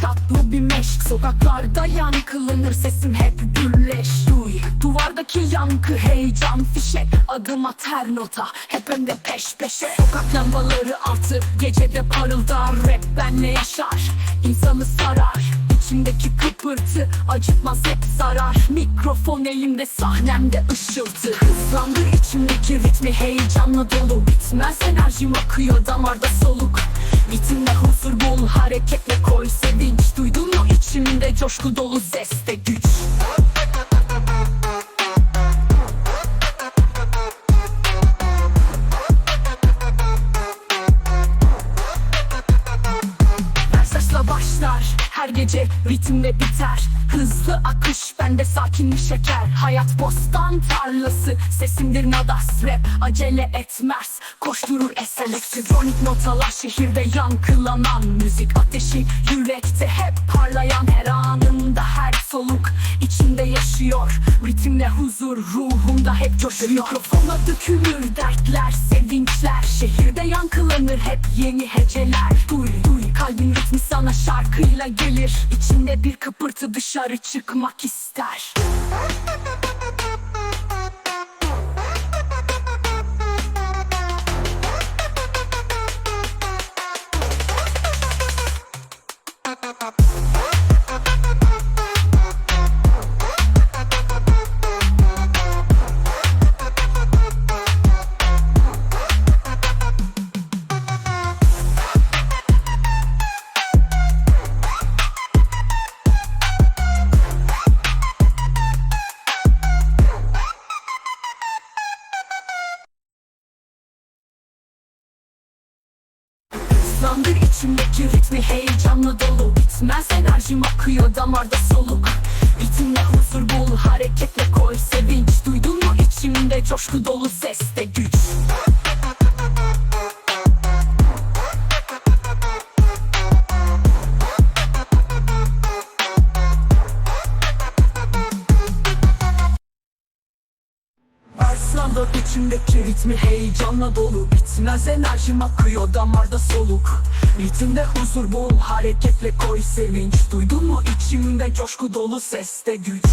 tatlı bir meşk. Sokaklarda yankılanır sesim hep gülleş. Duy duvardaki yankı heyecan fişek. Adım atar nota hep hem de peş peşe. Sokak lambaları artık gecede parıldar. Rap benle yaşar insanı sarar. İçimdeki kıpırtı acıtmaz hep zarar. Mikrofon elimde sahnemde ışıltı. Hızlandır içimdeki ritmi heyecanla dolu. Bitmez enerjim akıyor damarda soluk Ritimle huzur bul hareketle koy sevinç. Duydun mu içimde coşku dolu zeste güç? Versasla başlar her gece ritimle biter Hızlı akış bende sakin şeker. Hayat bostan tarlası sesimdir nadas rap. Acele etmez koşturur eser Elektronik notalar şehirde yankılanan Müzik. Ateşi yürekte hep parlayan. Her anında her soluk içimde yaşıyor. Ritimle huzur ruhumda hep coşuyor. Mikrofona dökülür dertler sevinçler. Şehirde yankılanır hep yeni heceler. Duy duy kalbin ritmi sana şarkıyla gelir. İçinde bir kıpırtı dışarı çıkmak ister Hızlandır içimdeki ritmi heyecanla dolu. Bitmez enerjim akıyor damarda soluk. Ritimle huzur bul hareketle koy sevinç. Duydun mu içimde coşku dolu seste güç Arslan'da içimdeki ritmi heyecanla dolu. Bitmez enerjim akıyor damarda soluk. Ritimde huzur bul hareketle koy sevinç. Duydun mu içimde coşku dolu seste güç